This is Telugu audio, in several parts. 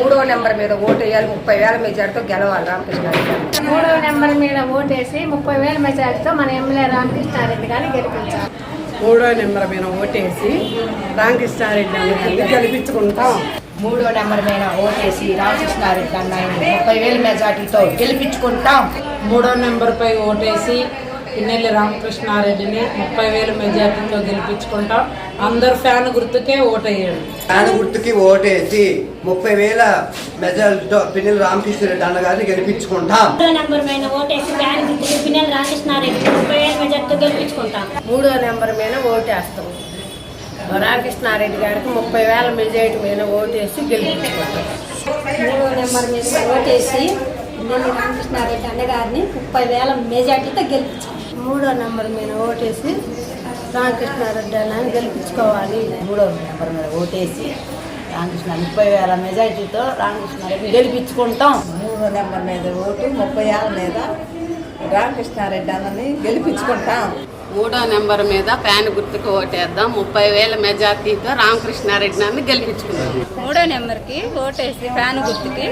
మూడో నెంబర్ మీద ఓటు వేయాలి ముప్పై వేల మెజార్టీతో గెలవాలి రామకృష్ణారెడ్డి మూడో నెంబర్ మీద ఓటేసి ముప్పై వేల మెజార్టీతో మన ఎమ్మెల్యే రామకృష్ణారెడ్డి గారిని గెలిపించారు మూడో నెంబర్ మీద ఓటేసి రామకృష్ణారెడ్డి గెలిపించుకుంటాం. మూడో నెంబర్ మీద ఓటేసి రామకృష్ణారెడ్డి అన్నాయని ముప్పై వేల మెజార్టీతో గెలిపించుకుంటాం. మూడో నెంబర్పై ఓటేసి పిన్నెల్లి రామకృష్ణారెడ్డిని ముప్పై వేల మెజార్టీతో గెలిపించుకుంటాం. అందరు ఫ్యాన్ గుర్తుకే ఓటేయండి. ఫ్యాన్ గుర్తుకి ఓటేసి ముప్పై వేల మెజార్టీతో పిన్నెల రామకృష్ణారెడ్డి అన్నగారిని గెలిపించుకుంటాం. మూడో నెంబర్ పైన ఓటేసి బ్యాన్ గుర్తుకి పిన్నెల రామకృష్ణారెడ్డి ముప్పై వేల మెజార్టీతో గెలిపించుకుంటాం. మూడో నెంబర్ మీద ఓటేస్తాం. రామకృష్ణారెడ్డి గారికి ముప్పై వేల మెజార్టీ మీద ఓటేసి గెలిపించుకుంటాం. మూడో నెంబర్ మీద ఓటేసి పిన్నెల్లి రామకృష్ణారెడ్డి అన్నగారిని ముప్పై వేల మెజార్టీతో గెలిపించారు మూడో నెంబర్ మీద ఓటేసి రామకృష్ణారెడ్డి అన్నని గెలిపించుకోవాలి. మూడో నెంబర్ మీద ఓటేసి రామకృష్ణ ముప్పై వేల మెజార్టీతో రామకృష్ణారెడ్డిని గెలిపించుకుంటాం. మూడో నెంబర్ మీద ఓటు ముప్పై వేల మీద రామకృష్ణారెడ్డి అన్నని గెలిపించుకుంటాం. మూడో నెంబర్ మీద ఫ్యాన్ గుర్తుకు ఓటేద్దాం. ముప్పై వేల మెజార్టీతో రామకృష్ణారెడ్డి నన్ను గెలిపించుకుందాం. మూడో నెంబర్కి ఓటేసి ఫ్యాన్ గుర్తుకి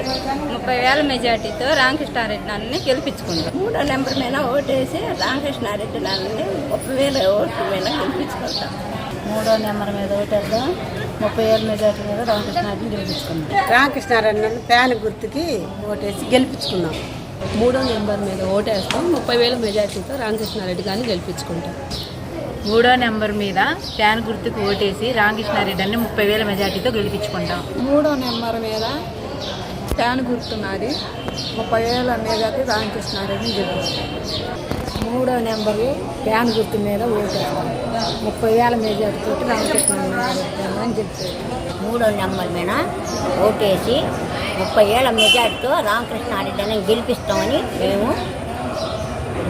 ముప్పై వేల మెజార్టీతో రామకృష్ణారెడ్డి నన్ను గెలిపించుకుంటాం మూడో నెంబర్ మీద ఓటేసి రామకృష్ణారెడ్డి నన్ను ముప్పై వేల ఓట్ల మీద గెలిపించుకుంటాం మూడో నెంబర్ మీద ఓటేద్దాం. ముప్పై వేల మెజార్టీ మీద రామకృష్ణారెడ్డిని గెలిపించుకుందాం. రామకృష్ణారెడ్డి ఫ్యాన్ గుర్తుకి ఓటేసి గెలిపించుకున్నాం మూడో నెంబర్ మీద ఓటేస్తాం. ముప్పై వేల మెజార్టీతో రామకృష్ణారెడ్డి గారిని గెలిపించుకుంటాం. మూడో నెంబర్ మీద ఫ్యాన్ గుర్తుకు ఓటేసి రామకృష్ణారెడ్డి అని ముప్పై వేల మెజార్టీతో గెలిపించుకుంటాం. మూడో నెంబర్ మీద ఫ్యాన్ గుర్తున్నది ముప్పై వేల మెజార్టీ రామకృష్ణారెడ్డిని గెలిపిస్తాం మూడో నెంబరు ఫ్యాన్ గుర్తు మీద ఓటేస్తాం ముప్పై వేల మెజార్టీతో రామకృష్ణారెడ్డి అని చెప్తారు మూడో నెంబర్ మీద ఓటేసి ముప్పై ఏళ్ళ మెజార్టీతో రామకృష్ణారెడ్డి అని గెలిపిస్తామని మేము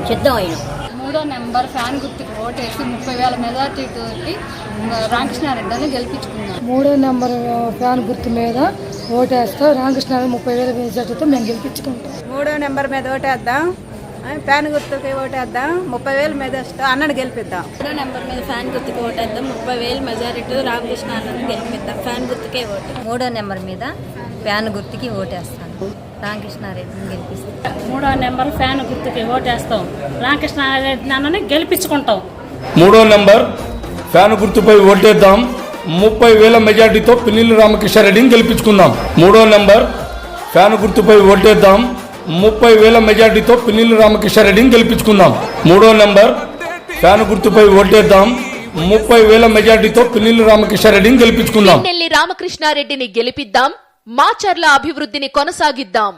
సిద్ధమైనాం. మూడో నెంబర్ ఫ్యాన్ గుర్తుకు ఓటేసి ముప్పై వేల మెజార్టీతో రామకృష్ణారెడ్డి అని గెలిపించుకున్నాం మూడో నెంబర్ ఫ్యాన్ గుర్తు మీద ఓటేస్తాం రామకృష్ణారెడ్డి ముప్పై వేల మెజార్టీతో మేము గెలిపించుకుంటాం. మూడో నెంబర్ మీద ఓటేద్దాం. ఫ్యాన్ గుర్తుకి ఓటేద్దాం. ముప్పై వేల మెజార్టీతో అన్నను గెలిపిద్దాం. మూడో నెంబర్ మీద ఫ్యాన్ గుర్తుకి ఓటేద్దాం. ముప్పై వేల మెజారిటీతో రామకృష్ణారెడ్డిని గెలిపిద్దాం. ఫ్యాన్ గుర్తుకే ఓటు. మూడో నెంబర్ మీద ఫ్యాన్ గుర్తుకి ఓటేస్తాను రామకృష్ణారెడ్డిని గెలిపిస్తాను మూడో నెంబర్ ఫ్యాన్ గుర్తుకి ఓటేస్తాం. రామకృష్ణారెడ్డి అన్నని గెలిపించుకుంటాం. మూడో నంబర్ ఫ్యాన్ గుర్తుపై ఓటేద్దాం. ముప్పై వేల మెజార్టీతో పిన్నెల్లి రామకృష్ణారెడ్డిని గెలిపించుకుందాం. మూడో నంబర్ ఫ్యాన్ గుర్తుపై ఓటేద్దాం. ముప్పై వేల మెజార్టీతో పిన్నిల్లు రామకృష్ణారెడ్డిని గెలిపించుకుందాం. మూడో నంబర్ ఫ్యాన్ గుర్తుపై ఓటేద్దాం. ముప్పై వేల మెజార్టీతో పిన్నిల్లు రామకృష్ణారెడ్డిని గెలిపించుకుందాం. పిన్నెల్లి రామకృష్ణారెడ్డిని గెలిపిద్దాం. మాచర్ల అభివృద్ధిని కొనసాగిద్దాం.